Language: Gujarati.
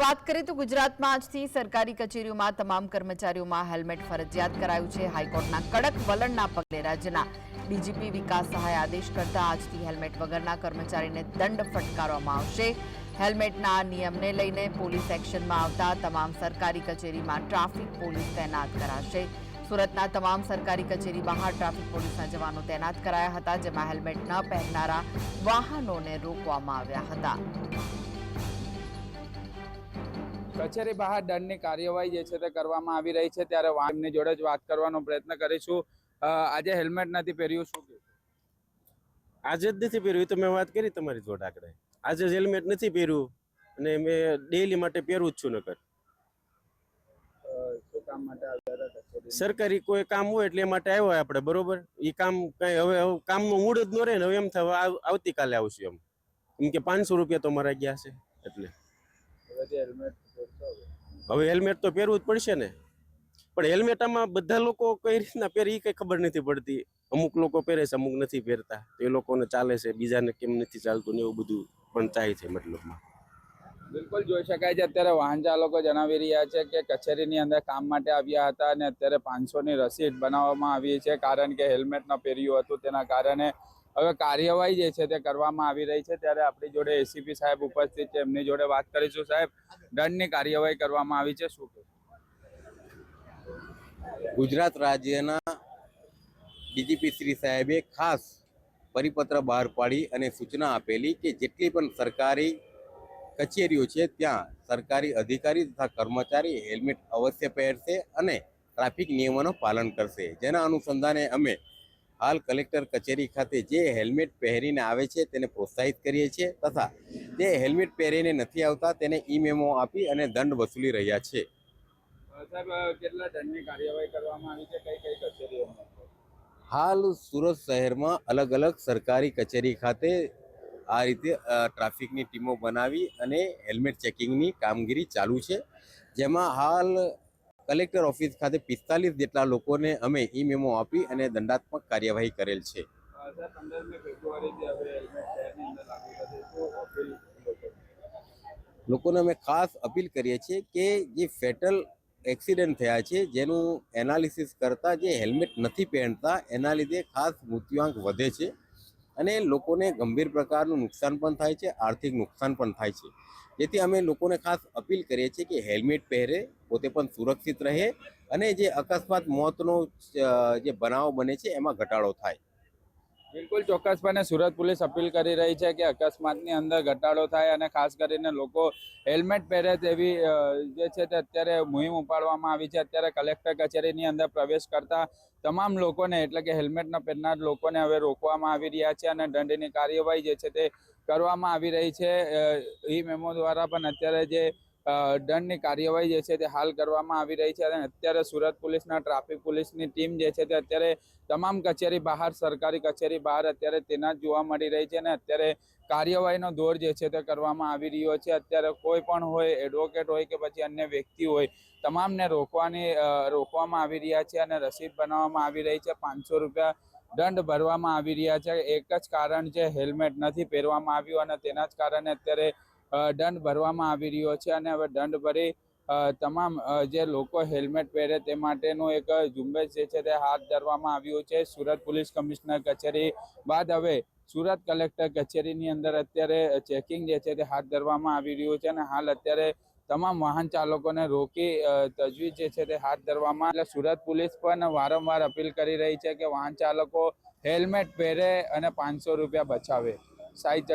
વાત કરીએ તો ગુજરાતમાં આજથી સરકારી કચેરીઓમાં તમામ કર્મચારીઓમાં હેલ્મેટ ફરજિયાત કરાયું છે. હાઈકોર્ટના કડક વલણના પગલે રાજ્યના ડીજીપી વિકાસ સહાય આદેશ કરતા આજથી હેલ્મેટ વગરના કર્મચારીને દંડ ફટકારવામાં આવશે. હેલ્મેટના નિયમને લઈને પોલીસ એક્શનમાં આવતા તમામ સરકારી કચેરીમાં ટ્રાફિક પોલીસ તૈનાત કરાશે. સુરતના તમામ સરકારી કચેરી બહાર ટ્રાફિક પોલીસના જવાનો તૈનાત કરાયા હતા, જેમાં હેલ્મેટ ન પહેરનારા વાહનોને રોકવામાં આવ્યા હતા. કચેરી બહાર દંડની કાર્યવાહી જે છે તે કરવામાં આવી રહી છે. ત્યારે એમની જોડે જ વાત કરવાનો પ્રયત્ન કરીશું. આજે હેલ્મેટ નથી પહેર્યું શું આજે જ નથી પહેર્યું તો મેં વાત કરી તમારી જોડે આકડે આજે જ હેલ્મેટ નથી પહેર્યું અને મેં ડેલી માટે પહેરું જ છું નકર? સરકારી કોઈ કામ હોય એટલે એ માટે આવ્યો હોય આપણે બરોબર? એ કામ કઈ હવે કામનું મૂડ જ ન રહે ને હવે એમ થાય આવતીકાલે આવશું એમ. એમ કે પાંચસો રૂપિયા તો મારા ગયા છે એટલે. હેલ્મેટ હવે? હેલ્મેટ તો પહેરવું જ પડશે ને. પણ હેલ્મેટ આમાં બધા લોકો કઈ રીતના પહેરે એ કઈ ખબર નથી પડતી. અમુક લોકો પહેરે છે, અમુક નથી પહેરતા. તો એ લોકોને ચાલે છે, બીજાને કેમ નથી ચાલતું ને એવું બધું પણ થાય છે મતલબમાં. બિલકુલ જોઈ શકાય છે. અત્યારે વાહન ચાલકો જણાવી રહ્યા છે કે કચેરીની અંદર કામ માટે આવ્યા હતા અને અત્યારે પાંચસો ની રસીદ બનાવવામાં આવી છે. કારણ કે હેલ્મેટ ન પહેર્યું હતું. તેના કારણે હવે કાર્યવાહી જે છે તે કરવામાં આવી રહી છે, ત્યારે આપણી જોડે એસીપી સાહેબ ઉપસ્થિત છે, એમની જોડે વાત કરીશું સાહેબ. દંડની કાર્યવાહી કરવામાં આવી છે, શું ગુજરાત રાજ્યના ડીજીપી શ્રી સાહેબે ખાસ પરિપત્ર બહાર પાડી અને સૂચના આપેલી કે જેટલી પણ સરકારી કચેરીઓ છે, ત્યાં સરકારી અધિકારી તથા કર્મચારી હેલ્મેટ અવશ્ય પહેરશે અને ટ્રાફિક નિયમોનું પાલન કરશે. જેના અનુસંધાને અમે હાલ કલેક્ટર કચેરી ખાતે જે હેલ્મેટ પહેરીને આવે છે તેને પ્રોત્સાહિત કરીએ છીએ તથા જે હેલ્મેટ પહેરીને નથી આવતા તેને ઈ મેમો આપી અને દંડ વસૂલી રહ્યા છે. અ, સાહેબ અ, કેટલા દંડની કાર્યવાહી કરવામાં આવી છે? કઈ કઈ કચેરીઓમાં? હાલ સુરત શહેરમાં અલગ અલગ સરકારી કચેરી ખાતે આ રીતે ટ્રાફિકની ટીમો બનાવી અને હેલ્મેટ ચેકિંગની કામગીરી ચાલુ છે. જેમાં હાલ કલેક્ટર ઓફિસ ખાતે પિસ્તાલીસ જેટલા લોકોને અમે ઈ મેમો આપી અને દંડાત્મક કાર્યવાહી કરેલ છે. લોકોને અમે ખાસ અપીલ કરીએ છીએ કે જે ફેટલ એક્સિડન્ટ થયા છે, જેનું એનાલિસિસ કરતા, જે હેલ્મેટ નથી પહેરતા, એના લીધે ખાસ મૃત્યુઆંક વધે છે. અને લોકોને ગંભીર પ્રકારનું નુકસાન પણ થાય છે, આર્થિક નુકસાન પણ થાય છે. જેથી અમે લોકોને ખાસ અપીલ કરીએ છીએ કે હેલ્મેટ પહેરે, પોતે પણ સુરક્ષિત રહે અને જે અકસ્માત મોતનો જે બનાવ બને છે, એમાં ઘટાડો થાય. બિલકુલ ચોક્કસપણે સુરત પોલીસ અપીલ કરી રહી છે કે અકસ્માતની અંદર ઘટાડો થાય અને ખાસ કરીને લોકો હેલ્મેટ પહેરે તેવી જે છે તે અત્યારે મુહિમ ઉપાડવામાં આવી છે. અત્યારે કલેક્ટર કચેરીની અંદર પ્રવેશ કરતા તમામ લોકોને, એટલે કે હેલ્મેટ ન પહેરનાર લોકોને હવે રોકવામાં આવી રહ્યા છે અને દંડની કાર્યવાહી જે છે તે કરવામાં આવી રહી છે. ઈ મેમો દ્વારા પણ અત્યારે જે દંડની કાર્યવાહી જે છે તે હાલ કરવામાં આવી રહી છે અને અત્યારે સુરત પોલીસના, ટ્રાફિક પોલીસની ટીમ જે છે તે અત્યારે તમામ કચેરી બહાર, સરકારી કચેરી બહાર અત્યારે તેના જોવા મળી રહી છે અને અત્યારે કાર્યવાહીનો દોર જે છે તે કરવામાં આવી રહ્યો છે. અત્યારે કોઈ પણ હોય એડવોકેટ હોય કે પછી અન્ય વ્યક્તિ હોય, તમામને રોકવાની રોકવામાં આવી રહ્યા છે અને રસીદ બનાવવામાં આવી રહી છે. પાંચસો રૂપિયા દંડ ભરવામાં આવી રહ્યા છે. એક જ કારણ છે, હેલ્મેટ નથી પહેરવામાં આવ્યું અને તેના જ કારણે અત્યારે દંડ ભરવામાં આવી રહ્યો છે અને હવે દંડ ભરી તમામ જે લોકો હેલ્મેટ પહેરે તે માટેનું એક ઝુંબેશ જે છે તે હાથ ધરવામાં આવ્યું છે. સુરત પોલીસ કમિશનર કચેરી બાદ હવે સુરત કલેક્ટર કચેરીની અંદર અત્યારે ચેકિંગ જે છે તે હાથ ધરવામાં આવી રહ્યું છે અને હાલ અત્યારે તમામ વાહન ચાલકોને રોકી તજવીજ જે છે તે હાથ ધરવામાં એટલે સુરત પોલીસ પણ વારંવાર અપીલ કરી રહી છે કે વાહન ચાલકો હેલ્મેટ પહેરે અને પાંચસો રૂપિયા બચાવે. સાઈ